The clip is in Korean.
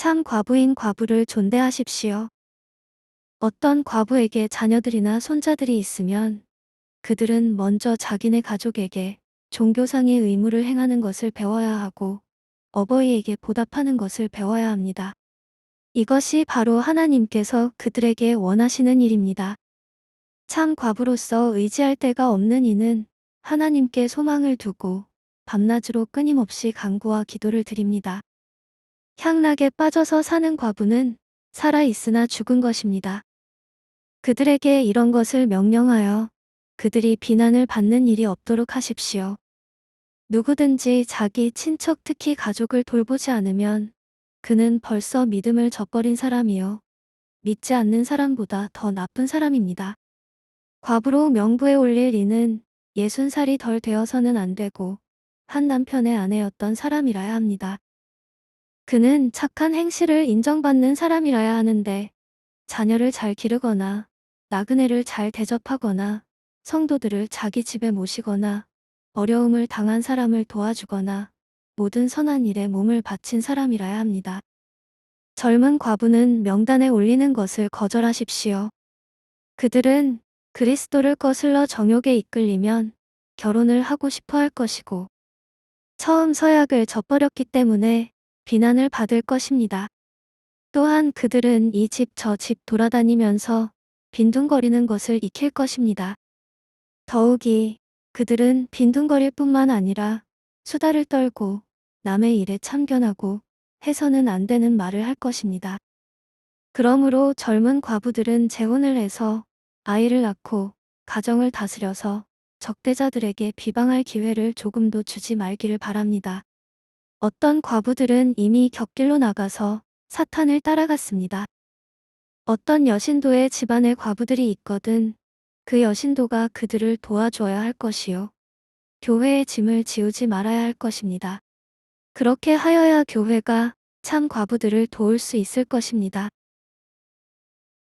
참 과부인 과부를 존대하십시오. 어떤 과부에게 자녀들이나 손자들이 있으면 그들은 먼저 자기네 가족에게 종교상의 의무를 행하는 것을 배워야 하고 어버이에게 보답하는 것을 배워야 합니다. 이것이 바로 하나님께서 그들에게 원하시는 일입니다. 참 과부로서 의지할 데가 없는 이는 하나님께 소망을 두고 밤낮으로 끊임없이 간구와 기도를 드립니다. 향락에 빠져서 사는 과부는 살아 있으나 죽은 것입니다. 그들에게 이런 것을 명령하여 그들이 비난을 받는 일이 없도록 하십시오. 누구든지 자기 친척 특히 가족을 돌보지 않으면 그는 벌써 믿음을 저버린 사람이요. 믿지 않는 사람보다 더 나쁜 사람입니다. 과부로 명부에 올릴 이는 예순 살이 덜 되어서는 안 되고 한 남편의 아내였던 사람이라야 합니다. 그는 착한 행실을 인정받는 사람이라야 하는데 자녀를 잘 기르거나 나그네를 잘 대접하거나 성도들을 자기 집에 모시거나 어려움을 당한 사람을 도와주거나 모든 선한 일에 몸을 바친 사람이라야 합니다. 젊은 과부는 명단에 올리는 것을 거절하십시오. 그들은 그리스도를 거슬러 정욕에 이끌리면 결혼을 하고 싶어 할 것이고 처음 서약을 저버렸기 때문에 비난을 받을 것입니다. 또한 그들은 이 집저집 돌아다니면서 빈둥거리는 것을 익힐 것입니다. 더욱이 그들은 빈둥거릴 뿐만 아니라 수다를 떨고 남의 일에 참견하고 해서는 안 되는 말을 할 것입니다. 그러므로 젊은 과부들은 재혼을 해서 아이를 낳고 가정을 다스려서 적대자들에게 비방할 기회를 조금도 주지 말기를 바랍니다. 어떤 과부들은 이미 곁길로 나가서 사탄을 따라갔습니다. 어떤 여신도의 집안에 과부들이 있거든 그 여신도가 그들을 도와줘야 할 것이요. 교회의 짐을 지우지 말아야 할 것입니다. 그렇게 하여야 교회가 참 과부들을 도울 수 있을 것입니다.